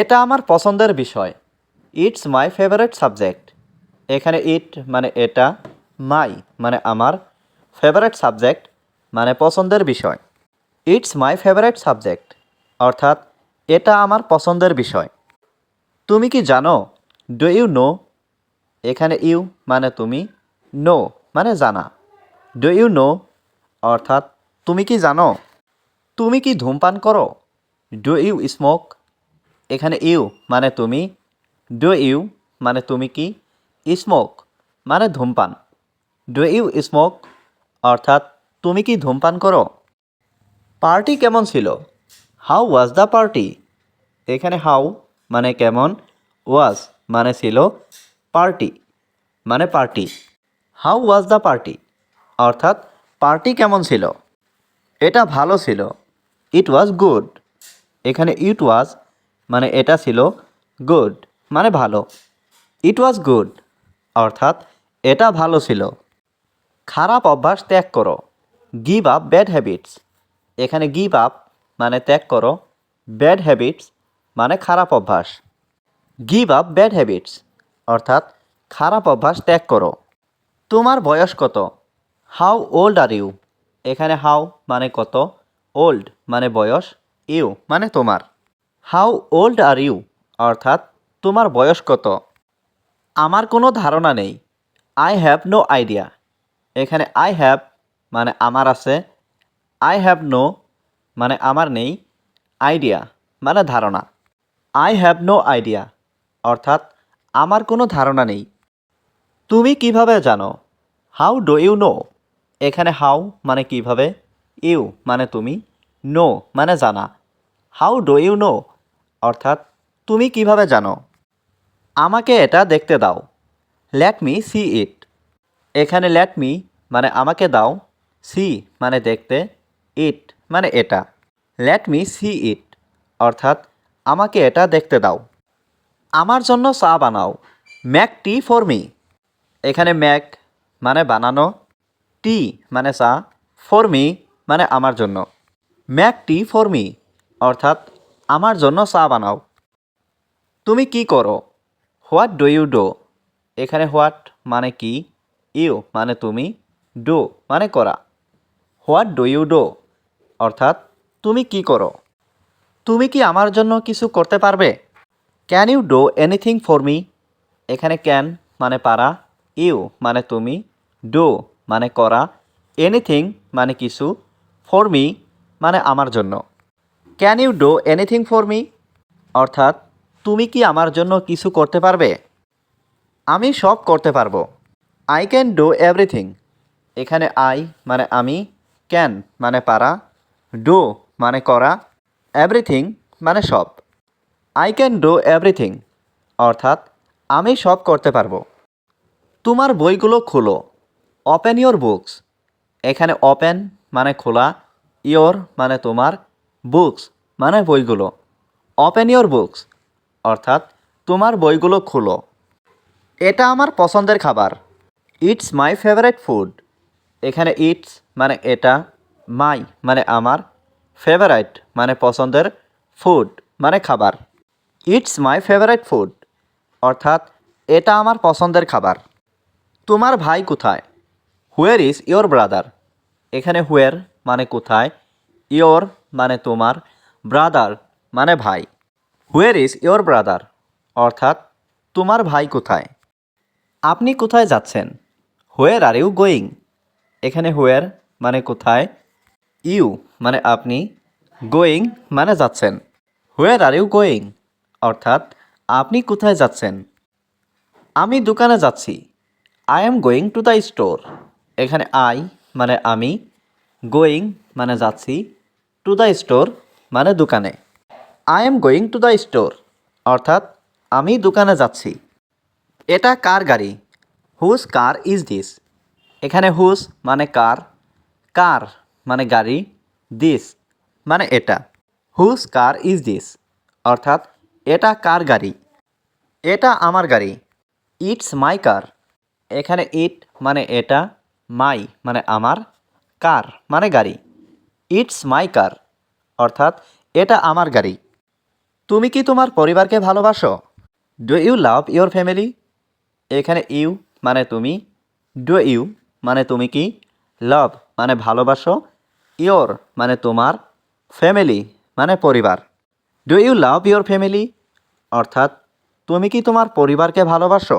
এটা আমার পছন্দের বিষয়। ইটস মাই ফেভারিট সাবজেক্ট এখানে ইট মানে এটা মাই মানে আমার ফেভারিট সাবজেক্ট মানে পছন্দের বিষয়। ইটস মাই ফেভারিট সাবজেক্ট অর্থাৎ এটা আমার পছন্দের বিষয়। তুমি কি জানো? ডু ইউ নো এখানে ইউ মানে তুমি নো মানে জানা। ডু ইউ নো অর্থাৎ তুমি কি জানো? তুমি কি ধূমপান করো? ডু ইউ স্মোক এখানে ইউ মানে তুমি, ডু ইউ মানে তুমি কি, স্মোক মানে ধূমপান। ডু ইউ স্মোক অর্থাৎ তুমি কি ধূমপান করো? পার্টি কেমন ছিল? How was the party? এখানে হাউ মানে কেমন, ওয়াজ মানে ছিল পার্টি মানে party. How was the party? অর্থাৎ পার্টি কেমন ছিল? এটা ভালো ছিল। It was good. এখানে ইট ওয়াজ মানে এটা ছিল গুড মানে ভালো। ইট ওয়াজ গুড অর্থাৎ এটা ভালো ছিল। খারাপ অভ্যাস ত্যাগ করো। গিভ আপ ব্যাড হ্যাবিটস এখানে গিভ আপ মানে ত্যাগ করো। ব্যাড হ্যাবিটস মানে খারাপ অভ্যাস। গিভ আপ ব্যাড হ্যাবিটস অর্থাৎ খারাপ অভ্যাস ত্যাগ করো। তোমার বয়স কত? হাউ ওল্ড আর ইউ এখানে হাউ মানে কত? ওল্ড মানে বয়স ইউ মানে তোমার। হাউ ওল্ড আর ইউ অর্থাৎ, তোমার বয়স কত? আমার কোনো ধারণা নেই। আই হ্যাভ নো আইডিয়া এখানে আই হ্যাভ মানে আমার আছে। আই হ্যাভ নো মানে আমার নেই। আইডিয়া মানে ধারণা। আই হ্যাভ নো আইডিয়া অর্থাৎ, আমার কোনো ধারণা নেই। তুমি কীভাবে জানো? হাউ ডু ইউ নো এখানে হাউ মানে কীভাবে? ইউ মানে তুমি। নো মানে জানা। হাউ ডু ইউ নো অর্থাৎ তুমি কীভাবে জানো? আমাকে এটা দেখতে দাও। লেট মি সি ইট এখানে লেট মি মানে আমাকে দাও। সি মানে দেখতে। ইট মানে এটা। লেট মি সি ইট অর্থাৎ আমাকে এটা দেখতে দাও। আমার জন্য চা বানাও। ম্যাক টি ফর মি এখানে ম্যাক মানে বানানো। টি মানে চা। ফর মি মানে আমার জন্য। ম্যাক টি ফর মি অর্থাৎ আমার জন্য চা বানাও। তুমি কি করো? হোয়াট ডু ইউ ডো এখানে হোয়াট মানে কি? ইউ মানে তুমি। ডো মানে করা। হোয়াট ডু ইউ ডো অর্থাৎ তুমি কি করো? তুমি কি আমার জন্য কিছু করতে পারবে? Can you do anything for me এখানে ক্যান মানে পারা ইউ মানে তুমি ডো মানে করা এনিথিং মানে কিছু ফর মি মানে আমার জন্য। Can you do anything for me অর্থাৎ, তুমি কি আমার জন্য কিছু করতে পারবে? আমি সব করতে পারব। আই ক্যান ডু এভরিথিং এখানে আই মানে আমি ক্যান মানে পারা ডু মানে করা এভরিথিং মানে সব। আই ক্যান ডু এভরিথিং অর্থাৎ, আমি সব করতে পারব। তোমার বইগুলো খোলো। ওপেন ইয়োর বুকস এখানে ওপেন মানে খোলা ইয়োর মানে তোমার বুকস মানে বইগুলো। ওপেন ইয়োর বুকস অর্থাৎ তোমার বইগুলো খুলো। এটা আমার পছন্দের খাবার। ইটস মাই ফেভারিট ফুড এখানে ইটস মানে এটা মাই মানে আমার ফেভারাইট মানে পছন্দের ফুড মানে খাবার। ইটস মাই ফেভারিট ফুড অর্থাৎ এটা আমার পছন্দের খাবার। তোমার ভাই কোথায়? হুয়ার ইজ ইয়োর ব্রাদার এখানে হুয়ার মানে কোথায়? ইয়োর মানে তোমার, ব্রাদার মানে ভাই। হুয়ার ইজ ইয়োর ব্রাদার অর্থাৎ, তোমার ভাই কোথায়? আপনি কোথায় যাচ্ছেন? হোয়ার আর ইউ গোয়িং এখানে হোয়ার মানে কোথায়? ইউ মানে আপনি গোয়িং মানে যাচ্ছেন। হোয়ার আর ইউ গোয়িং অর্থাৎ, আপনি কোথায় যাচ্ছেন? আমি দোকানে যাচ্ছি। I am going to the store এখানে আই মানে আমি গোয়িং মানে যাচ্ছি। টু দ্য স্টোর মানে দোকানে। I am going to the store অর্থাৎ আমি দোকানে যাচ্ছি। এটা কার গাড়ি? হুজ কার ইজ দিস এখানে হুজ মানে কার কার মানে গাড়ি দিস মানে এটা। হুজ কার ইজ দিস অর্থাৎ এটা কার গাড়ি? এটা আমার গাড়ি। ইটস মাই কার এখানে ইট মানে এটা মাই মানে আমার, কার মানে গাড়ি। ইটস মাই কার অর্থাৎ এটা আমার গাড়ি। তুমি কি তোমার পরিবারকে ভালোবাসো? Do you love your family এখানে ইউ মানে তুমি। ডু ইউ মানে তুমি কি? লাভ মানে ভালোবাসো। ইয়োর মানে তোমার। ফ্যামিলি মানে পরিবার। Do you love your family অর্থাৎ তুমি কি তোমার পরিবারকে ভালোবাসো?